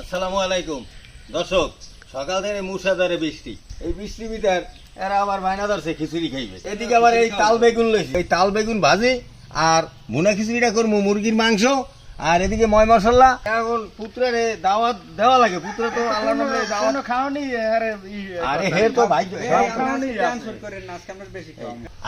আসসালামু আলাইকুম। দর্শক সকাল থেকে মুসাদারে বৃষ্টি। এই বৃষ্টি ভিতর এরা আবার বায়না ধরছে খিচুড়ি খাইবে। এদিকে আবার এই তাল বেগুন লইছে। এই তাল বেগুন ভাজি আর ভুনা খিচুড়িটা করব মুরগির মাংস। আর এদিকে ময় মশলা। এখন পুত্রের দাওয়াত দেওয়া লাগে। পুত্র তো আল্লাহ নামে দাওয়াত খাওয়ানি আরে আরে হের তো ভাই সব খাওয়ানি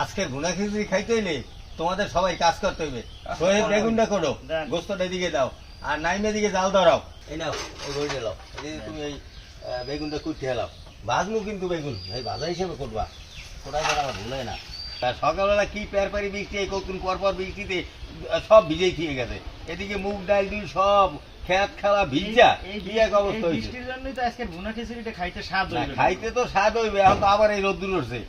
আজকের ভুনা খিচুড়ি খাইতে হইলে তোমাদের সবাই কাজ করতে হবে সোহেব বেগুনটা করো। গোস্তটা এদিকে দাও। আর নাইমে দিকে জাল ধরাও। এই নাও এই গড়িয়ে দাও এই তুমি এই বেগুনটা কুটতে হেলাও ভাজমু কিন্তু বেগুন এই ভাজা হিসেবে করবা। কোথায় যেন আমার ভুলে না। তা সকালবেলা কি প্যার পারি বৃষ্টি এই কতক্ষণ পর পর বৃষ্টিতে সব ভিজেই থেকে গেছে। এদিকে মুগ ডাল ডিল সব খেত খেলা ভিজা। কি এক অবস্থা হয়েছে? বৃষ্টির জন্যই তো আজকে ভুনা খিচুড়িটা খাইতে স্বাদ হইবে খাইতে তো স্বাদ হইবে এখন তো আবার এই রোদ্দুর উঠছে।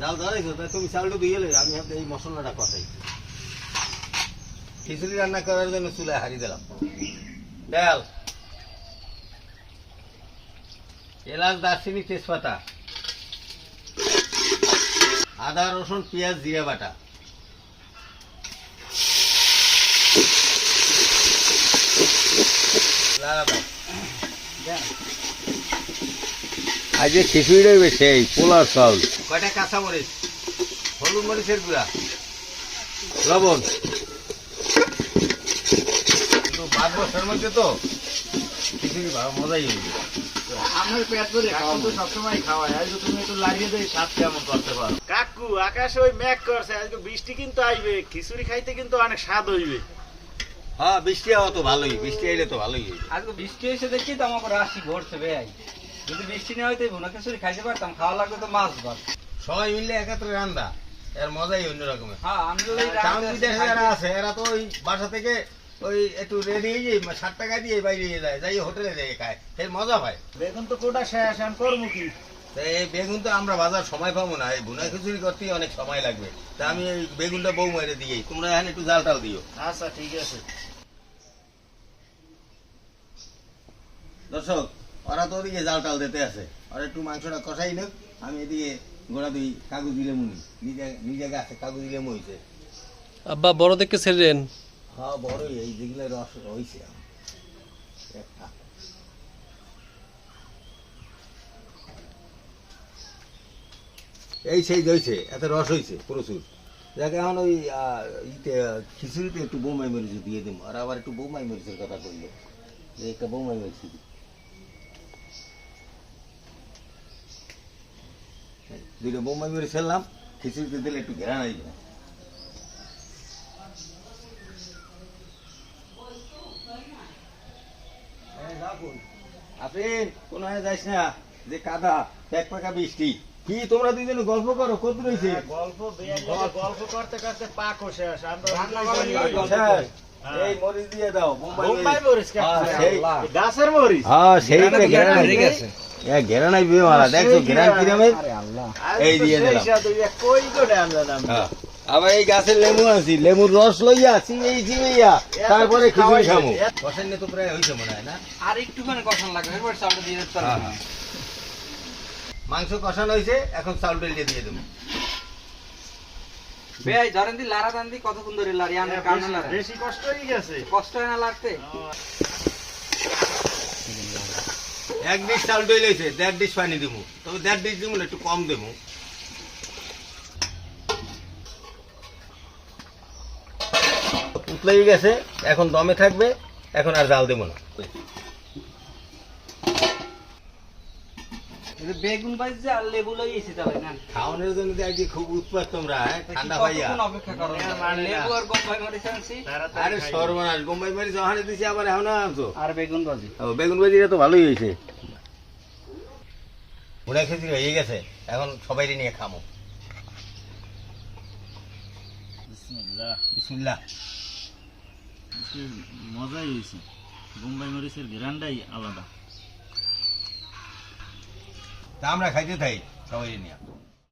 জাল ধরাইছো তাই তুমি চালটা দিয়ে এলে আমি এই মশলাটা কষাই। খিচুড়ি রান্না করার জন্য চুলায় হারিয়ে দিলাম। ডাল এলাচ দারচিনি তেজপাতা। আদা রসুন পেঁয়াজ জিরা বাটা। আজকে খিচুড়ি রইবে সেই পোলার চাউল কয়টা কাঁচা মরিচ হলুদ মরিচের গুঁড়া। লবণ। কিন্তু মধ্যে তো খিচুড়ি ভালো মজাই হইবে আমার পেট করে খাওয়া তো সবসময় খাওয়াই আজকে তুমি একটু লাগিয়ে দেই স্বাদ কেমন করতে পারো। কাকু আকাশে ওই মেঘ করছে আজকে বৃষ্টি কিন্তু আইবে খিচুড়ি খাইতে কিন্তু অনেক স্বাদ হইবে। হ্যাঁ বৃষ্টি হওয়া তো ভালোই বৃষ্টি আইলে তো ভালোই আজকে বৃষ্টি এসে দেখি তো আমাকে রাশি ভরছে ভাই যদি বৃষ্টি না হইতে ভুনা খিচুড়ি খাইতে পারতাম খাওয়া লাগবে তো মাছ ভাত। সবাই মিলে একত্রে রান্দা এর মজাই অন্য রকমের হ্যাঁ আমি তো এই টাউন রাতে বিদেশে যারা আছে এরা তো ওই বাসা থেকে ওই একটু রেডি হয়ে যায় ষাট টাকা দিয়ে বাইরে যায় যাই হোটেলে যায় খায় মজা পায় বেগুন তো কোটা শেষ আমি করব কি? তা এই বেগুন তো আমরা বাজার সময় পাবো না এই ভুনা খিচুড়ি করতেই অনেক সময় লাগবে। তা আমি এই বেগুনটা বউ মেরে দিই তোমরা এখানে একটু জাল টাল দিও। আচ্ছা ঠিক আছে। দর্শক ওরা তো ওদিকে জাল টাল দিতে আছে। আর একটু মাংসটা কষাই নেক আমি এদিকে গোড়া দুই কাগজ দিলে মুনি নিজে নিজে গাছে কাগজ দিলে মইছে আব্বা বড় দেখে ছেড়েন হ্যাঁ বড়ই এই যেগুলো রস হয়েছে একটা। এই সেই হয়েছে এত রস হয়েছে প্রচুর। যাকে এখন ওই ইতে খিচুড়িতে একটু বোমাই মরিচ দিয়ে দেবো আর আবার একটু বোমাই মরিচের কথা বলল। যে একটা বোমাই মরিচ দিবি। এই, দুইটা বোমাই মরিচ ফেললাম খিচুড়িতে দিলে একটু ঘেরা নাই। আফরিন কোন যাইস না। যে কাদা এক পাকা বৃষ্টি। কি তোমরা দুইজনে গল্প করো? কত রয়েছে গল্প গল্প। করতে করতে পাকও শেষ আমরা রান্না করার। গল্প শেষ। এই মরিচ দিয়ে দাও বোম্বাই বোম্বাই মরিচ। মরিচ কাকু। হ্যাঁ, সেই গাছের মরিচ। হ্যাঁ সেই ঘেরা নাই গেছে। এ বিয়ে মারা। দেখছ ঘেরা কিরামের? এই এই দিয়ে দিলাম। কই করে। আবার এই গাছের লেবু আনছি লেবুর রস লইয়া চিমেই চিমেইয়া তারপরে খিচুড়ি খামু। বসেন তো প্রায় হইছে মনে হয় না? আর একটুখানি কষান লাগবে এবার চালটা দিয়ে দিতে হ্যাঁ, হ্যাঁ। মাংস কষানো হয়েছে এখন চাউল ডালিয়ে দিয়ে দেবো। ভাই ধরেন দি লারা দান দি কতক্ষণ ধরে লারি আনের কারণে লারা বেশি কষ্ট হয়ে গেছে। কষ্ট হয় না লাগতে এক ডিশ চাউল ডই লইছে দেড় ডিশ পানি দেবো তবে দেড় ডিশ দিব একটু কম দেবো। উতলেই গেছে এখন দমে থাকবে এখন আর জাল দেবো না। বেগুন ভাজি আর লেবু লইয়েছি তাহলে না? খাওয়ানোর জন্য তো আজকে খুব উৎপাত তোমরা? তো কি ঠান্ডা পাইয়া অপেক্ষা করো? না, না। লেবু আর বোম্বাই মরিচ আনছি আরে সর্বনাশ বোম্বাই মারি জহানে দিছি আবার এখন আনছো? আর বেগুন ভাজি। ও, বেগুন ভাজিটা তো ভালোই হয়েছে। ওরা হয়ে গেছে? এখন সবাই নিয়ে খামো। বিসমিল্লাহ। বিসমিল্লাহ। কি মজাই হয়েছে বোম্বাই মরিচের ঘেরানটাই আলাদা। তা আমরা খাইতে থাই সবাই নিয়ে।